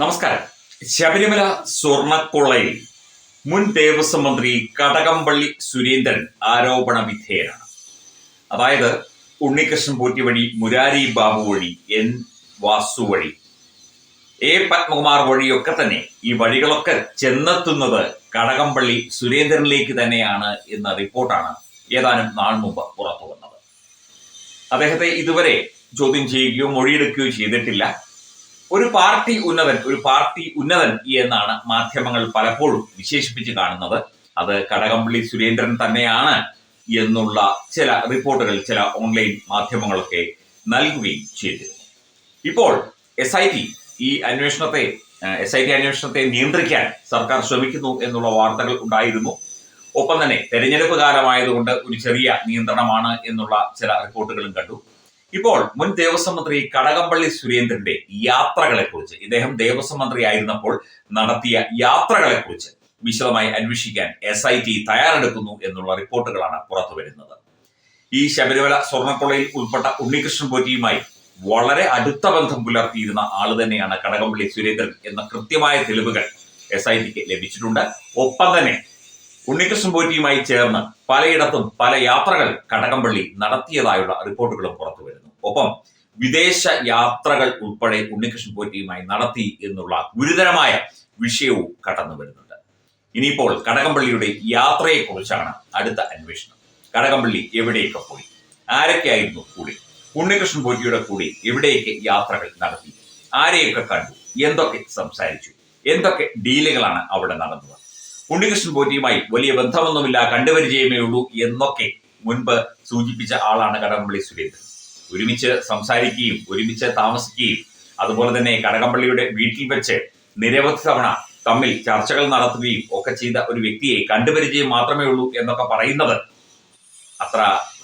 നമസ്കാരം. ശബരിമല സ്വർണക്കൊള്ളയിൽ മുൻ ദേവസ്വം മന്ത്രി കടകംപള്ളി സുരേന്ദ്രൻ ആരോപണ വിധേയനാണ്. അതായത് ഉണ്ണികൃഷ്ണൻ പോറ്റി വഴി മുരാരി ബാബു വഴി എൻ വാസു വഴി എ പത്മകുമാർ വഴിയൊക്കെ തന്നെ ഈ വഴികളൊക്കെ ചെന്നെത്തുന്നത് കടകംപള്ളി സുരേന്ദ്രനിലേക്ക് തന്നെയാണ് എന്ന റിപ്പോർട്ടാണ് ഏതാനും നാൾ മുമ്പ് പുറത്തു വന്നത് അദ്ദേഹത്തെ ഇതുവരെ ചോദ്യം ചെയ്യുകയോ മൊഴിയെടുക്കുകയോ ചെയ്തിട്ടില്ല. ഒരു പാർട്ടി ഉന്നതൻ ഒരു പാർട്ടി ഉന്നതൻ എന്നാണ് മാധ്യമങ്ങൾ പലപ്പോഴും വിശേഷിപ്പിച്ച് കാണുന്നത്. അത് കടകംപള്ളി സുരേന്ദ്രൻ തന്നെയാണ് എന്നുള്ള ചില റിപ്പോർട്ടുകൾ ചില ഓൺലൈൻ മാധ്യമങ്ങളൊക്കെ നൽകുകയും ചെയ്തിരുന്നു. ഇപ്പോൾ എസ് ഐ ടി ഈ അന്വേഷണത്തെ എസ് ഐ ടി അന്വേഷണത്തെ നിയന്ത്രിക്കാൻ സർക്കാർ ശ്രമിക്കുന്നു എന്നുള്ള വാർത്തകൾ ഉണ്ടായിരുന്നു. ഒപ്പം തന്നെ തെരഞ്ഞെടുപ്പ് കാലമായതുകൊണ്ട് ഒരു ചെറിയ നിയന്ത്രണമാണ് എന്നുള്ള ചില റിപ്പോർട്ടുകളും കണ്ടു. ഇപ്പോൾ മുൻ ദേവസ്വം മന്ത്രി കടകംപള്ളി സുരേന്ദ്രന്റെ യാത്രകളെ കുറിച്ച് ഇദ്ദേഹം ദേവസ്വം മന്ത്രി ആയിരുന്നപ്പോൾ നടത്തിയ യാത്രകളെ കുറിച്ച് വിശദമായി അന്വേഷിക്കാൻ എസ് ഐ ടി തയ്യാറെടുക്കുന്നു എന്നുള്ള റിപ്പോർട്ടുകളാണ് പുറത്തു വരുന്നത്. ഈ ശബരിമല സ്വർണക്കൊള്ളയിൽ ഉൾപ്പെട്ട ഉണ്ണികൃഷ്ണൻ പോറ്റിയുമായി വളരെ അടുത്ത ബന്ധം പുലർത്തിയിരുന്ന ആൾ തന്നെയാണ് കടകംപള്ളി സുരേന്ദ്രൻ എന്ന കൃത്യമായ തെളിവുകൾ എസ് ഐ ടിക്ക് ലഭിച്ചിട്ടുണ്ട്. ഒപ്പം തന്നെ ഉണ്ണികൃഷ്ണൻ പോറ്റിയുമായി ചേർന്ന് പലയിടത്തും പല യാത്രകൾ കടകംപള്ളി നടത്തിയതായുള്ള റിപ്പോർട്ടുകളും പുറത്തു വരുന്നു. ഒപ്പം വിദേശ യാത്രകൾ ഉൾപ്പെടെ ഉണ്ണികൃഷ്ണൻ പോറ്റിയുമായി നടത്തി എന്നുള്ള ഗുരുതരമായ വിഷയവും കടന്നു വരുന്നുണ്ട്. ഇനിയിപ്പോൾ കടകംപള്ളിയുടെ യാത്രയെക്കുറിച്ചാണ് അടുത്ത അന്വേഷണം. കടകംപള്ളി എവിടെയൊക്കെ പോയി? ആരൊക്കെയായിരുന്നു കൂടി? ഉണ്ണികൃഷ്ണൻ പോറ്റിയുടെ കൂടി എവിടെയൊക്കെ യാത്രകൾ നടത്തി? ആരെയൊക്കെ കണ്ടു? എന്തൊക്കെ സംസാരിച്ചു? എന്തൊക്കെ ഡീലുകളാണ് അവിടെ നടന്നത്? ഉണ്ണികൃഷ്ണൻ പോറ്റിയുമായി വലിയ ബന്ധമൊന്നുമില്ല കണ്ടുപരിചയമേ ഉള്ളൂ എന്നൊക്കെ മുൻപ് സൂചിപ്പിച്ച ആളാണ് കടകംപള്ളി സുരേന്ദ്രൻ. ഒരുമിച്ച് സംസാരിക്കുകയും ഒരുമിച്ച് താമസിക്കുകയും അതുപോലെ തന്നെ കടകംപള്ളിയുടെ വീട്ടിൽ വെച്ച് നിരവധി തവണ തമ്മിൽ ചർച്ചകൾ നടത്തുകയും ഒക്കെ ചെയ്ത ഒരു വ്യക്തിയെ കണ്ടുപരിചയം മാത്രമേ ഉള്ളൂ എന്നൊക്കെ പറയുന്നത് അത്ര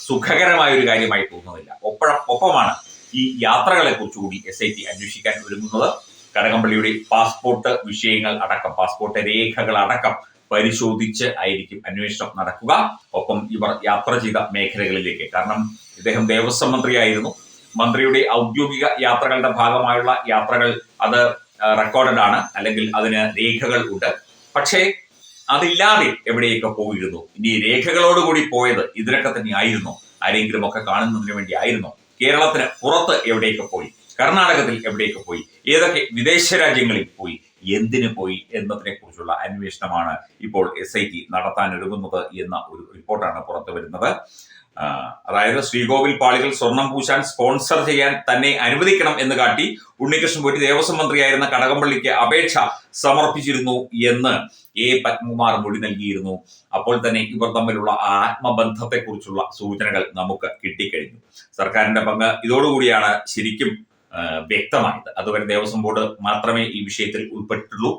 സുഖകരമായ ഒരു കാര്യമായി തോന്നുന്നില്ല. ഒപ്പഴ ഒപ്പമാണ് ഈ യാത്രകളെ കുറിച്ചുകൂടി എസ് ഐ ടി അന്വേഷിക്കാൻ ഒരുങ്ങുന്നത്. കടകംപള്ളിയുടെ പാസ്പോർട്ട് വിഷയങ്ങൾ അടക്കം പാസ്പോർട്ട് രേഖകൾ അടക്കം പരിശോധിച്ച് ആയിരിക്കും അന്വേഷണം നടക്കുക. ഒപ്പം ഇവർ യാത്ര ചെയ്ത മേഖലകളിലേക്ക്. കാരണം ഇദ്ദേഹം ദേവസ്വം മന്ത്രിയായിരുന്നു. മന്ത്രിയുടെ ഔദ്യോഗിക യാത്രകളുടെ ഭാഗമായുള്ള യാത്രകൾ അത് റെക്കോർഡഡ് ആണ്. അല്ലെങ്കിൽ അതിന് രേഖകൾ ഉണ്ട്. പക്ഷേ അതില്ലാതെ എവിടെയൊക്കെ പോയിരുന്നു? ഇനി രേഖകളോടുകൂടി പോയത് ഇതിനൊക്കെ തന്നെ ആയിരുന്നു ആരെങ്കിലും ഒക്കെ കാണുന്നതിന് വേണ്ടി ആയിരുന്നു. കേരളത്തിന് പുറത്ത് എവിടെയൊക്കെ പോയി? കർണാടകത്തിൽ എവിടെയൊക്കെ പോയി? ഏതൊക്കെ വിദേശ രാജ്യങ്ങളിൽ പോയി? എന്തിനു പോയി എന്നതിനെ കുറിച്ചുള്ള അന്വേഷണമാണ് ഇപ്പോൾ എസ് ഐ ടി നടത്താൻ ഒരുങ്ങുന്നത് എന്ന ഒരു റിപ്പോർട്ടാണ് പുറത്തു വരുന്നത്. അതായത് ശ്രീകോവിൽ പാളികൾ സ്വർണം പൂശാൻ സ്പോൺസർ ചെയ്യാൻ തന്നെ അനുവദിക്കണം എന്ന് കാട്ടി ഉണ്ണികൃഷ്ണൻ പോറ്റി ദേവസ്വം മന്ത്രിയായിരുന്ന കടകംപള്ളിക്ക് അപേക്ഷ സമർപ്പിച്ചിരുന്നു എന്ന് എ. പത്മകുമാർ മൊഴി നൽകിയിരുന്നു. അപ്പോൾ തന്നെ ഇവർ തമ്മിലുള്ള ആത്മബന്ധത്തെക്കുറിച്ചുള്ള സൂചനകൾ നമുക്ക് കിട്ടിക്കഴിഞ്ഞു. സർക്കാരിന്റെ പങ്ക് ഇതോടുകൂടിയാണ് ശരിക്കും വ്യക്തമായത്. അതുവരെ ദേവസ്വം ബോർഡ് മാത്രമേ ഈ വിഷയത്തിൽ ഉൾപ്പെട്ടിട്ടുള്ളൂ.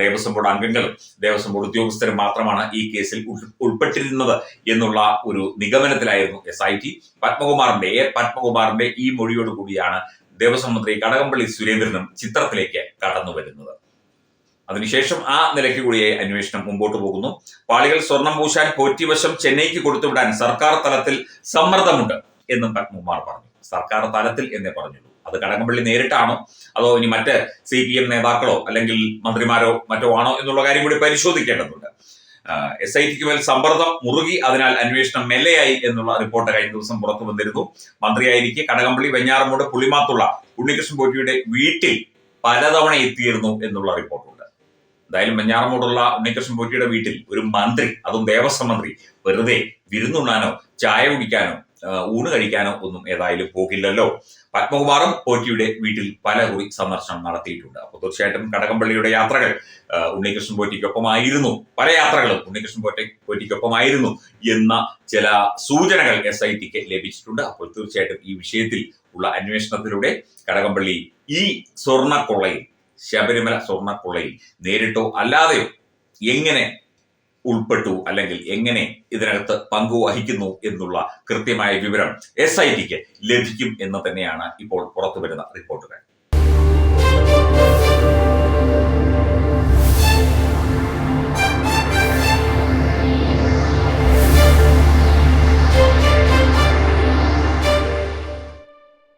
ദേവസ്വം ബോർഡ് അംഗങ്ങളും ദേവസ്വം ബോർഡ് ഉദ്യോഗസ്ഥരും മാത്രമാണ് ഈ കേസിൽ ഉൾപ്പെട്ടിരുന്നത് എന്നുള്ള ഒരു നിഗമനത്തിലായിരുന്നു എസ് ഐ ടി പത്മകുമാറിന്റെ എ പത്മകുമാറിന്റെ ഈ മൊഴിയോട് കൂടിയാണ് ദേവസ്വം മന്ത്രി കടകംപള്ളി സുരേന്ദ്രനും ചിത്രത്തിലേക്ക് കടന്നു വരുന്നത്. അതിനുശേഷം ആ നിലയ്ക്ക് കൂടിയായി അന്വേഷണം മുമ്പോട്ട് പോകുന്നു. പാളികൾ സ്വർണം പൂശാൻ പോറ്റിവശം ചെന്നൈക്ക് കൊടുത്തുവിടാൻ സർക്കാർ തലത്തിൽ സമ്മർദ്ദമുണ്ട് എന്നും പത്മകുമാർ പറഞ്ഞു. സർക്കാർ തലത്തിൽ എന്നേ പറഞ്ഞുള്ളൂ. അത് കടകംപള്ളി നേരിട്ടാണോ? അതോ ഇനി മറ്റ് സി പി എം നേതാക്കളോ അല്ലെങ്കിൽ മന്ത്രിമാരോ മറ്റോ ആണോ എന്നുള്ള കാര്യം കൂടി പരിശോധിക്കേണ്ടതുണ്ട്. എസ് ഐ ടിക്ക് മേൽ സമ്മർദ്ദം മുറുകി അതിനാൽ അന്വേഷണം മെല്ലെയായി എന്നുള്ള റിപ്പോർട്ട് കഴിഞ്ഞ ദിവസം പുറത്തു വന്നിരുന്നു. മന്ത്രിയായിരിക്കെ കടകംപള്ളി വെഞ്ഞാറമൂട് പുളിമാത്തുള്ള ഉണ്ണികൃഷ്ണൻ പോറ്റിയുടെ വീട്ടിൽ പലതവണ എത്തിയിരുന്നു എന്നുള്ള റിപ്പോർട്ടുണ്ട്. എന്തായാലും വെഞ്ഞാറമൂടുള്ള ഉണ്ണികൃഷ്ണൻ പോറ്റിയുടെ വീട്ടിൽ ഒരു മന്ത്രി അതും ദേവസ്വം മന്ത്രി വെറുതെ വിരുന്നുണ്ണാനോ ചായ കുടിക്കാനോ ഊണ് കഴിക്കാനോ ഒന്നും ഏതായാലും പോകില്ലല്ലോ പത്മകുമാറും പോറ്റിയുടെ വീട്ടിൽ പല കുറി സന്ദർശനം നടത്തിയിട്ടുണ്ട്. അപ്പോൾ തീർച്ചയായിട്ടും കടകംപള്ളിയുടെ യാത്രകൾ ഉണ്ണികൃഷ്ണൻ പോറ്റിക്കൊപ്പമായിരുന്നു. പല യാത്രകളും ഉണ്ണികൃഷ്ണൻ പോറ്റി പോറ്റിക്കൊപ്പമായിരുന്നു എന്ന ചില സൂചനകൾ എസ് ഐ ടിക്ക് ലഭിച്ചിട്ടുണ്ട്. അപ്പോൾ തീർച്ചയായിട്ടും ഈ വിഷയത്തിൽ ഉള്ള അന്വേഷണത്തിലൂടെ കടകംപള്ളി ഈ സ്വർണക്കൊള്ളയിൽ ശബരിമല സ്വർണക്കൊള്ളയിൽ നേരിട്ടോ അല്ലാതെയോ എങ്ങനെ ഉൾപ്പെട്ടു അല്ലെങ്കിൽ എങ്ങനെ ഇതിനകത്ത് പങ്കുവഹിക്കുന്നു എന്നുള്ള കൃത്യമായ വിവരം എസ് ഐ ടിക്ക് ലഭിക്കും എന്ന് തന്നെയാണ് ഇപ്പോൾ പുറത്തുവരുന്ന റിപ്പോർട്ടുകൾ.